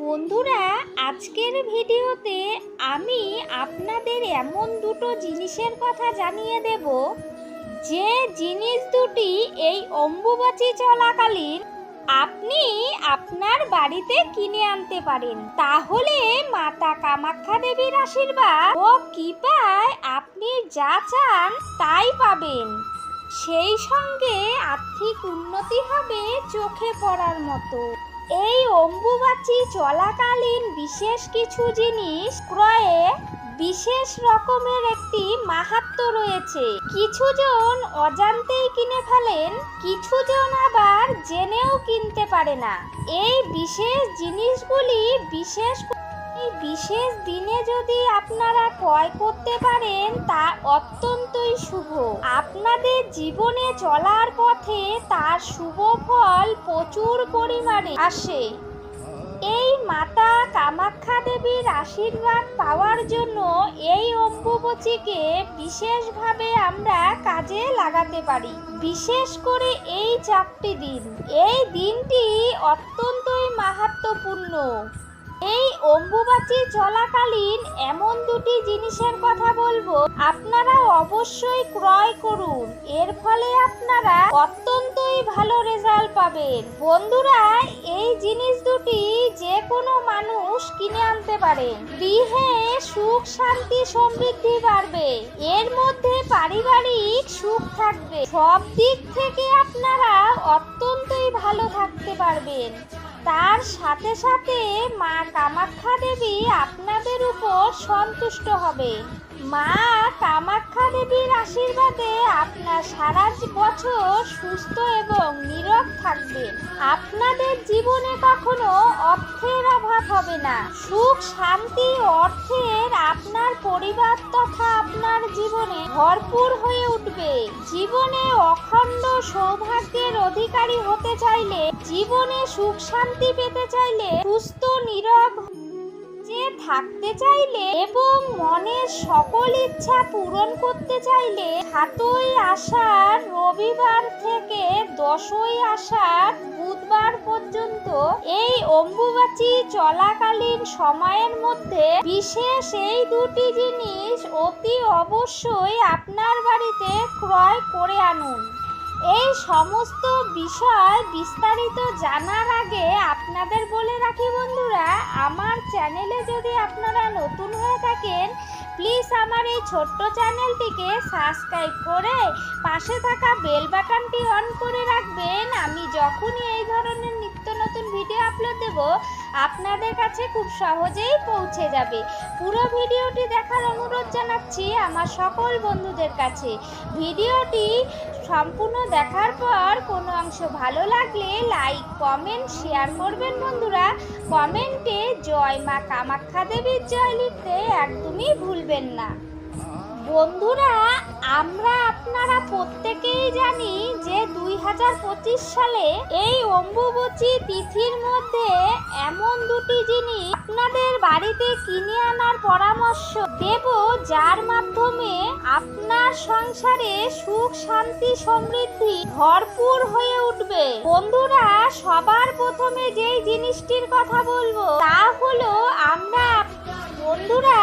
বন্ধুরা, আজকের ভিডিওতে আমি আপনাদের এমন দুটো জিনিসের কথা জানিয়ে দেব। যে জিনিস দুটি এই অম্বুবাচী চলাকালীন আপনি আপনার বাড়িতে কিনে আনতে পারেন। তাহলে মাতা কামাখ্যা দেবীর আশীর্বাদ ও কৃপায় আপনি যা চান তাই পাবেন। সেই সঙ্গে আর্থিক উন্নতি হবে চোখে পড়ার মতো। এই অম্বুবাচী চলাকালীন বিশেষ কিছু জিনিস ক্রয়ে বিশেষ রকমের একটি মাহাত্ম রয়েছে। কিছুজন অজান্তেই কিনে ফেলেন কিছুজন আবার জেনেও কিনতে পারে না। এই বিশেষ জিনিসগুলি বিশেষ এই বিশেষ দিনে যদি আপনারা ক্রয় করতে পারেন, তা অত্যন্তই শুভ। আপনাদের জীবনে চলার পথে তার শুভ ফল প্রচুর পরিমাণে আসে। এই মাতা কামাখ্যা দেবীর আশীর্বাদ পাওয়ার জন্য এই অম্বুবচীকে বিশেষভাবে আমরা কাজে লাগাতে পারি। বিশেষ করে এই চারটি দিন। এই দিনটি অত্যন্তই মাহাত্মপূর্ণ। অম্বুবাচী চলাকালীন এমন দুটি জিনিসের কথা বলব। আপনারা অবশ্যই ক্রয় করুন। এর ফলে আপনারা অত্যন্তই ভালো রেজাল্ট পাবেন। বন্ধুরা, এই জিনিস দুটি যে কোনো মানুষ কিনে আনতে পারেন। গৃহে সুখ, শান্তি, সমৃদ্ধি বাড়বে। এর মধ্যে পারিবারিক সুখ থাকবে। সব দিক থেকে আপনারা অত্যন্তই ভালো থাকতে পারবেন। তার সাথে সাথে মা কামাখ্যা দেবী আপনাদের উপর সন্তুষ্ট হবে। মা কামাখ্যা দেবীর আশীর্বাদে আপনার সারা বছর সুস্থ এবং নীরব থাকবে। আপনাদের জীবনে কখনো অর্থের অভাব হবে না। সুখ, শান্তি, অর্থের আপনার পরিবার তথা আপনার জীবনে ভরপুর হয়ে উঠবে। জীবনে অখণ্ড সৌভাগ্যের অধিকারী হতে চাইলে, জীবনে সুখ শান্তি পেতে চাইলে সুস্থ, নীরব যে থাকতে চাইলে এবং মনের সকল ইচ্ছা পূরণ করতে চাইলে সাতই আষাঢ় রবিবার থেকে দশই আষাঢ় বুধবার পর্যন্ত এই অম্বুবাচী চলাকালীন সময়ের মধ্যে বিশেষ এই দুটি জিনিস অতি অবশ্যই আপনার বাড়িতে ক্রয় করে আনুন। এই সমস্ত বিষয় বিস্তারিত জানার আগে আপনাদের বলে রাখি বন্ধুরা, আমার চ্যানেলে যদি আপনারা নতুন হয়ে থাকেন প্লিজ আমার এই ছোট্ট চ্যানেলটিকে সাবস্ক্রাইব করে পাশে থাকা বেল বাটনটি অন করে রাখবেন। আমি যখনই এই ধরনের নিত্য নতুন ভিডিও আপলোড দেব, আপনাদের কাছে খুব সহজেই পৌঁছে যাবে। পুরো ভিডিওটি দেখার অনুরোধ জানাচ্ছি আমার সকল বন্ধুদের কাছে। ভিডিওটি সম্পূর্ণ দেখার পর কোনো অংশ ভালো লাগলে লাইক কমেন্ট শেয়ার করবেন বন্ধুরা। কমেন্টে জয় মা কামাখ্যা দেবীর জয় লিখতে একদমই ভুলবেন না। বন্ধুরা, আমরা আপনারা প্রত্যেকেই জানি যে দুই হাজার পঁচিশ সালে এই অম্বুবচী তিথির মধ্যে এমন দুটি জিনিস আপনাদের বাড়িতে কিনে আনার পরামর্শ দেব, যার মাধ্যমে আপনার সংসারে সুখ, শান্তি, সমৃদ্ধি ভরপুর হয়ে উঠবে। বন্ধুরা, সবার প্রথমে যেই জিনিসটির কথা বলব, তা হলো আমরা, বন্ধুরা,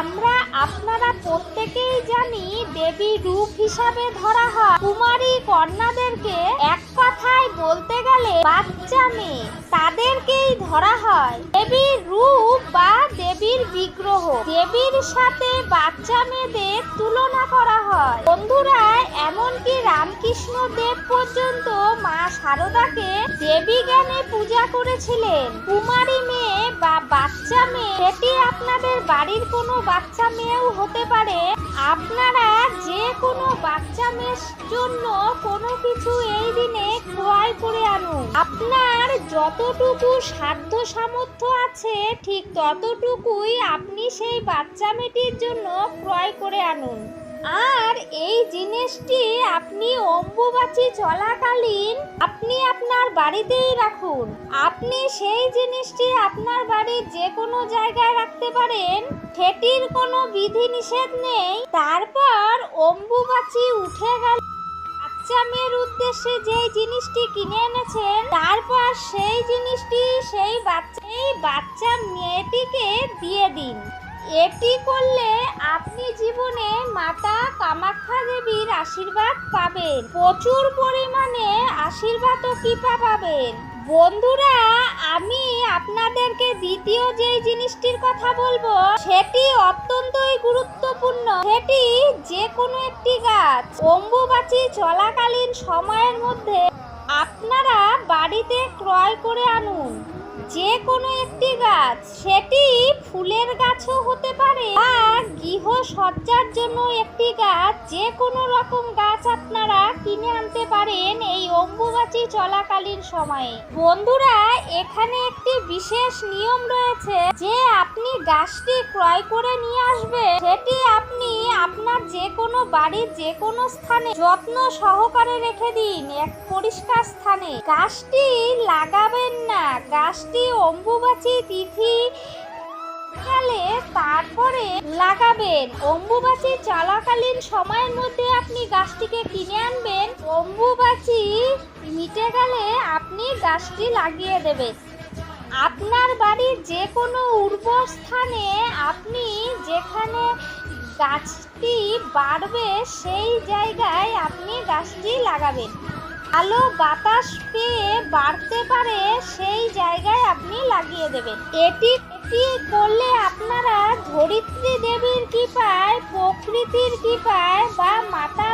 আমরা আপনারা প্রত্যেকেই জানি দেবী রূপ হিসাবে ধরা হয়। কুমারী কন্যাদেরকে এক কথায় বলতে গেলে বাচ্চা মেয়ে, তাদেরকেই ধরা হয়। দেবীর রূপ বা দেবীর বিগ্রহ, দেবীর সাথে বাচ্চা মেয়েদের তুলনা করা হয়। বন্ধুরা, এমনকি রামকৃষ্ণ দেব পর্যন্ত মা শারদাকে দেবী জ্ঞানে পূজা করেছিলেন। কুমারী মেয়ে বা বাচ্চা মেয়ে, সেটি আপনাদের বাড়ির কোনো বাচ্চা মেয়েও হতে পারে। আপনারা যে কোনো বাচ্চা মেয়ের জন্য কোনো কিছু এই দিনে ক্রয় করে আনুন। আপনার যতটুকু সাধ্য সামর্থ্য আছে, ঠিক ততটুকুই আপনি সেই বাচ্চা মেয়েটির জন্য ক্রয় করে আনুন। আর এই জিনিসটি আপনি অম্বুবাচী চলাকালীন আপনি আপনার বাড়িতেই রাখুন। আপনি সেই জিনিসটি আপনার বাড়ির যে কোনো জায়গায় রাখতে পারেন। সেটির কোনো বিধি নিষেধ নেই। তারপর অম্বুবাচী উঠে গেল। বাচ্চা উদ্দেশ্যে যেই জিনিসটি কিনে এনেছেন, তারপর সেই জিনিসটি সেই বাচ্চা, এই বাচ্চা মেয়েটিকে দিয়ে দিন। এটি করলে আপনি জীবনে মাতা কামাখ্যা দেবীর আশীর্বাদ পাবেন। প্রচুর পরিমাণে আশীর্বাদ ও কৃপা পাবেন। বন্ধুরা, আমি আপনাদেরকে দ্বিতীয় যেই জিনিসটির কথা বলব, সেটি অত্যন্তই গুরুত্বপূর্ণ। সেটি যে কোনো একটি গাছ। অম্বুবাচী চলাকালীন সময়ের মধ্যে আপনারা বাড়িতে ক্রয় করে আনুন। যে কোনো একটি গাছ, সেটি ফুলের গাছও হতে পারে। বা গৃহ সজ্জার জন্য একটি গাছ, যে কোনো রকম গাছ আপনারা কিনে আনতে পারেন এই অম্বুবাচী চলাকালীন সময়ে। বন্ধুরা, এখানে একটি বিশেষ নিয়ম রয়েছে, যে আপনি গাছটি ক্রয় করে নিয়ে আসবে সেটি যে কোনো বাড়ির যে কোনো স্থানে যত্ন সহকারে রেখে দিন, এক পরিষ্কার স্থানে। গাছটি লাগাবেন না। গাছটি অম্বুবাচী তিথি কালে তারপরে লাগাবেন। অম্বুবাচী চলাকালীন সময়ের মধ্যে আপনি গাছটিকে কিনে আনবেন। অম্বুবাচী মিটে গেলে আপনি গাছটি লাগিয়ে দেবেন। আপনার বাড়ির যে কোনো উর্বর স্থানে আপনি যেখানে গাছটি বাড়বে সেই জায়গায় আপনি গাছটি লাগাবেন। আলো বাতাস পেয়ে বাড়তে পারে সেই জায়গায় আপনি লাগিয়ে দেবেন। এটি এটি করলে আপনারা ধরিত্রী দেবীর কৃপায়, প্রকৃতির কৃপায় বা মাতা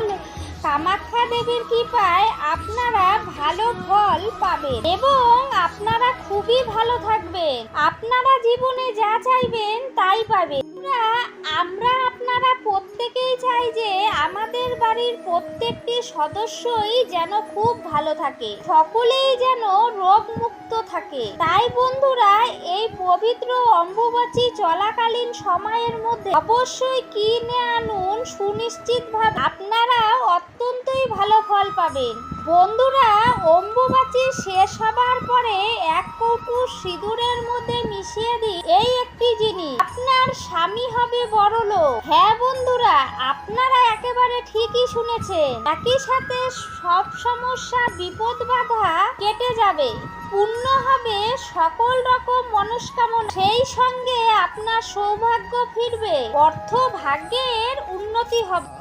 কামাখ্যা দেবীর কৃপায় আপনারা ভালো ফল পাবেন এবং আপনারা খুবই ভালো থাকবেন। আপনারা জীবনে যা চাইবেন তাই পাবেন। বন্ধুরা, আমরা আপনারা প্রত্যেকেই চাই যে আমাদের বাড়ির প্রত্যেকটি সদস্যই যেন খুব ভালো থাকে। সকলেই যেন রোগ মুক্ত থাকে। তাই বন্ধুরা এই পবিত্র অম্বুবাচী চলাকালীন সময়ের মধ্যে অবশ্যই কিনে আনুন সুনিশ্চিতভাবে। আপনারা অত্যন্তই ভালো ফল পাবেন। বন্ধুরা, অম্বুবাচী শেষ হবার পরে এক কৌটু সিঁদুরের মধ্যে মিশিয়ে দিই। এই একটি জিনিস। আপনার স্বামী হবে বড় লোক। হ্যাঁ বন্ধুরা, আপনারা একেবারে ঠিকই শুনেছেন। একই সাথে সব সমস্যা, বিপদ বাধা কেটে যাবে। পূর্ণ হবে সকল রকম মনস্কামনা। সেই সঙ্গে আপনার সৌভাগ্য ফিরবে। অর্থ ভাগ্যের উন্নতি হবে।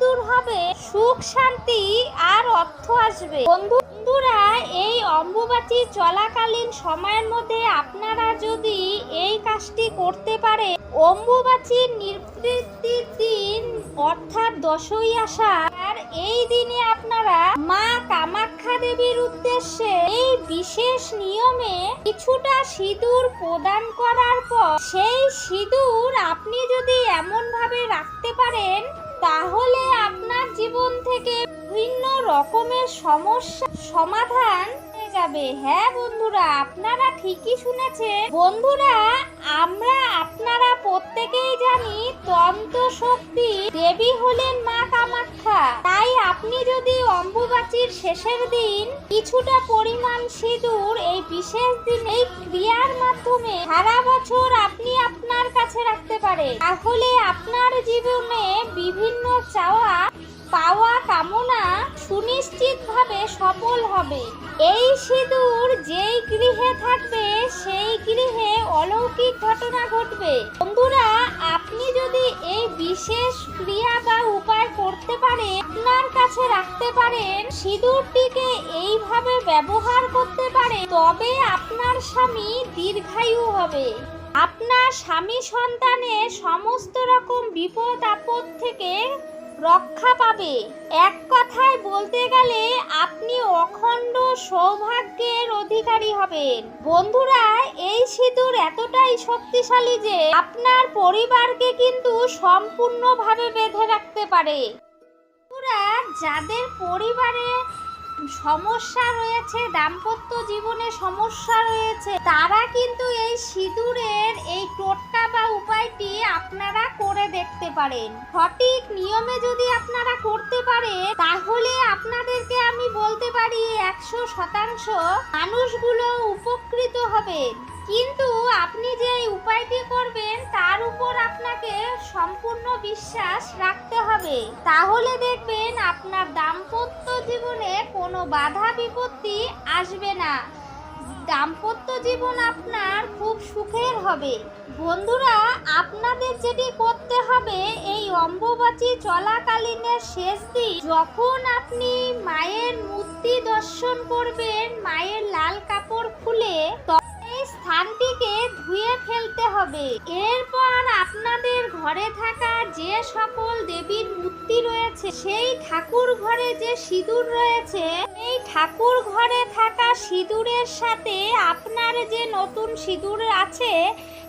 দূর হবে, সুখ, শান্তি আর অর্থ আসবে। বন্ধু, বন্ধুরা, এই অম্বুবাচী চলাকালীন সময়ের মধ্যে আপনারা যদি এই কাজটি করতে পারে অম্বুবাচীর নিবৃত্তির দিন অর্থাৎ দশই আষাঢ় এই দিনে আপনারা মা কামাখ্যা দেবীর উদ্দেশ্যে এই বিশেষ নিয়মে কিছুটা সিঁদুর প্রদান করার পর, সেই সিঁদুর আপনি যদি এমন ভাবে রাখতে পারেন তাহলে আপনার জীবন থেকে বিভিন্ন রকমের সমস্যা সমাধান হয়ে যাবে। হ্যাঁ বন্ধুরা, আপনারা ঠিকই শুনেছেন। বন্ধুরা, আমরা আপনারা প্রত্যেকেই জানি তন্ত্র শক্তি দেবী হলেন মা কামাখ্যা। তাই আপনি যদি অম্বুবাচীর শেষের দিন কিছুটা পরিমাণ সিঁদুর এই বিশেষ দিন এই ক্রিয়ার মাধ্যমে সারা বছর আপনি আপনার কাছে রাখতে পারেন তাহলে আপনার জীবনে বিভিন্ন চাওয়া, পাওয়া কামনা সুনিশ্চিতভাবে সফল হবে। এই সিঁদুর যেই গৃহে থাকবে, সেই গৃহে অলৌকিক ঘটনা ঘটবে। বন্ধুরা বিশেষ ক্রিয়া বা উপায় করতে পারে, আপনার কাছে রাখতে পারেন সিঁদুরটিকে এইভাবে ব্যবহার করতে পারে, তবে আপনার স্বামী দীর্ঘায়ু হবে। আপনার স্বামী সন্তানের সমস্ত রকম বিপদ আপদ থেকে রক্ষা পাবে। এক কথায় বলতে গেলে অখণ্ড সৌভাগ্যের অধিকারী হবেন। বন্ধুরা, এই সিঁদুর এতটাই শক্তিশালী যে আপনার পরিবারকে কিন্তু সম্পূর্ণভাবে বেঁধে রাখতে পারে। বন্ধুরা, যাদের পরিবারে সমস্যা রয়েছে, দাম্পত্য জীবনে সমস্যা রয়েছে, তারা কিন্তু এই সিঁদুরের এই টোটকা বা উপায়টি আপনারা করে দেখতে পারেন। সঠিক নিয়মে যদি আপনারা করতে পারে, তাহলে আপনাদেরকে আমি বলতে পারি একশো শতাংশ মানুষগুলো উপকৃত হবেন। কিন্তু আপনি যে উপায়টি করবেন, তার উপর আপনাকে সম্পূর্ণ বিশ্বাস রাখতে হবে। তাহলে দেখবেন আপনার দাম্পত্য জীবনে কোনো বাধা বিপত্তি আসবে না। দাম্পত্য জীবন আপনার খুব সুখের হবে। বন্ধুরা, আপনাদের যেটি করতে হবে, এই অম্বুবাচী চলাকালীনের শেষ দিন, যখন আপনি মায়ের মূর্তি দর্শন করবেন, মায়ের লাল কাপড় খুলে স্থানটিকে ধুয়ে ফেলতে হবে। এরপর আপনাদের ঘরে থাকা যে সকল দেবীর মূর্তি রয়েছে, সেই ঠাকুর ঘরে যে সিঁদুর রয়েছে এই ঠাকুর ঘরে থাকা সিঁদুরের সাথে আপনার যে নতুন সিঁদুর আছে,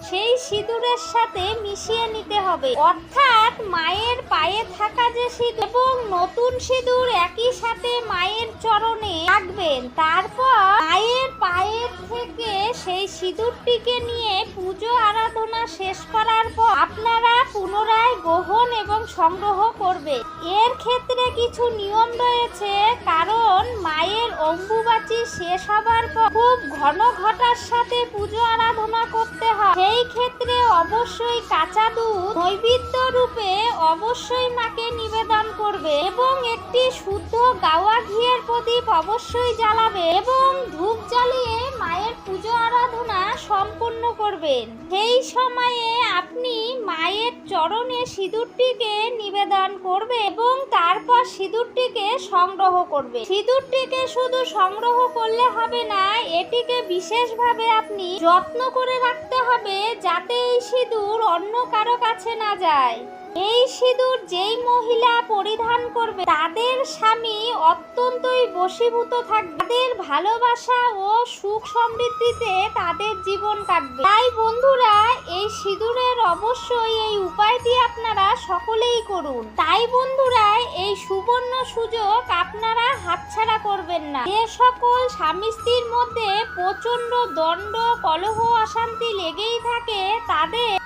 সেই সিঁদুরের সাথে মিশিয়ে নিতে হবে। অর্থাৎ মায়ের পায়ে থাকা যে সিঁদুর এবং নতুন সিঁদুর একই সাথে মায়ের চরণে রাখবেন। তারপর মায়ের পায়ের থেকে সেই সিঁদুরটিকে নিয়ে পুজো আরাধনা শেষ করার পর আপনারা পুনরায় গ্রহণ এবং সংগ্রহ করবে। এর ক্ষেত্রে কিছু নিয়ম রয়েছে, কারণ মায়ের অম্বুবাচী শেষ হবার পর খুব ঘন ঘটার সাথে পুজো আরাধনা করতে হয়। সেই ক্ষেত্রে অবশ্যই কাঁচা দুধ নৈবেদ্য রূপে অবশ্যই মাকে নিবেদন করবে এবং একটি শুদ্ধ গাওয়া ঘিয়ের প্রদীপ অবশ্যই জ্বালাবে এবং ধূপ জ্বালিয়ে মায়ের পুজো আরাধনা সম্পূর্ণ করবেন। সেই সময়ে আপনি মায়ের চরণে সিঁদুরটিকে নিবেদন করবে এবং তারপর সিঁদুরটিকে সংগ্রহ করবে। সিঁদুরটিকে শুধু সংগ্রহ করলে হবে না, এটিকে বিশেষভাবে আপনি যত্ন করে রাখতে হবে যাতে এই সিঁদুর অন্য কারও কাছে না যায়। এই সিঁদুর যেই মহিলা পরিধান করবে, তাদের স্বামী অত্যন্তই বশীভূত থাকবে। তাদের ভালোবাসা ও সুখ সমৃদ্ধিতে তাদের জীবন কাটবে। তাই বন্ধুরা, এই সিঁদুরের অবশ্যই এই উপায়টি আপনারা সকলেই করুন। তাই বন্ধুরা, এই সুবর্ণ সুযোগ আপনারা হাতছাড়া করবেন না। যে সকল স্বামী স্ত্রীর মধ্যে প্রচণ্ড দণ্ড, কলহ, অশান্তি লেগেই থাকে, তাদের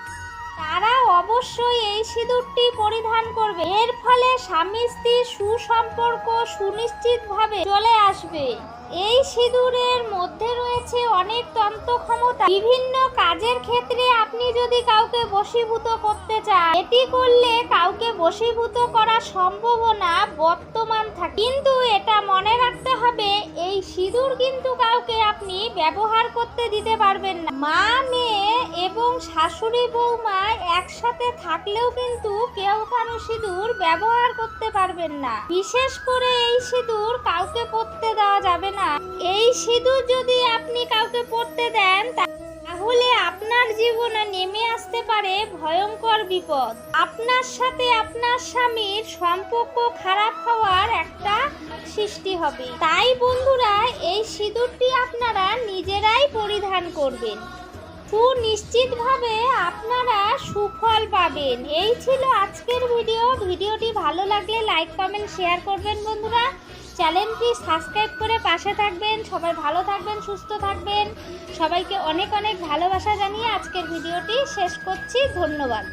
তারা অবশ্যই এই সিঁদুরটি পরিধান করবে। এর ফলে স্বামী স্ত্রীর সুসম্পর্ক সুনিশ্চিতভাবে চলে আসবে। এই সিঁদুরের মধ্যে রয়েছে অনেক তন্ত্র ক্ষমতা বিভিন্ন কাজের ক্ষেত্রে আপনি যদি কাউকে বশীভূত করতে চান, এটি করলে কাউকে বশীভূত করা সম্ভাবনা বর্তমান থাকে। কিন্তু এটা মনে রাখতে হবে, এই সিঁদুর কিন্তু কাউকে আপনি ব্যবহার করতে দিতে পারবেন না। মা এবং শাশুড়ি বৌমা একসাথে থাকলেও কিন্তু কেউ কারও সিঁদুর ব্যবহার করতে পারবেন না। বিশেষ করে এই সিঁদুর কাউকে পরতে দেওয়া যাবে না। এই সিঁদুর যদি আপনি কাউকে পরতে দেন, তাহলে আপনার জীবনে নেমে আসতে পারে ভয়ঙ্কর বিপদ। আপনার সাথে আপনার স্বামীর সম্পর্ক খারাপ হওয়ার একটা সৃষ্টি হবে। তাই বন্ধুরা, এই সিঁদুরটি আপনারা নিজেরাই পরিধান করবেন। সুনিশ্চিতভাবে আপনারা সুফল পাবেন। এই ছিল আজকের ভিডিও। ভিডিওটি ভালো লাগলে লাইক, কমেন্ট, শেয়ার করবেন বন্ধুরা। চ্যানেলটি সাবস্ক্রাইব করে পাশে থাকবেন। সবাই ভালো থাকবেন, সুস্থ থাকবেন। সবাইকে অনেক অনেক ভালোবাসা জানিয়ে আজকের ভিডিওটি শেষ করছি। ধন্যবাদ।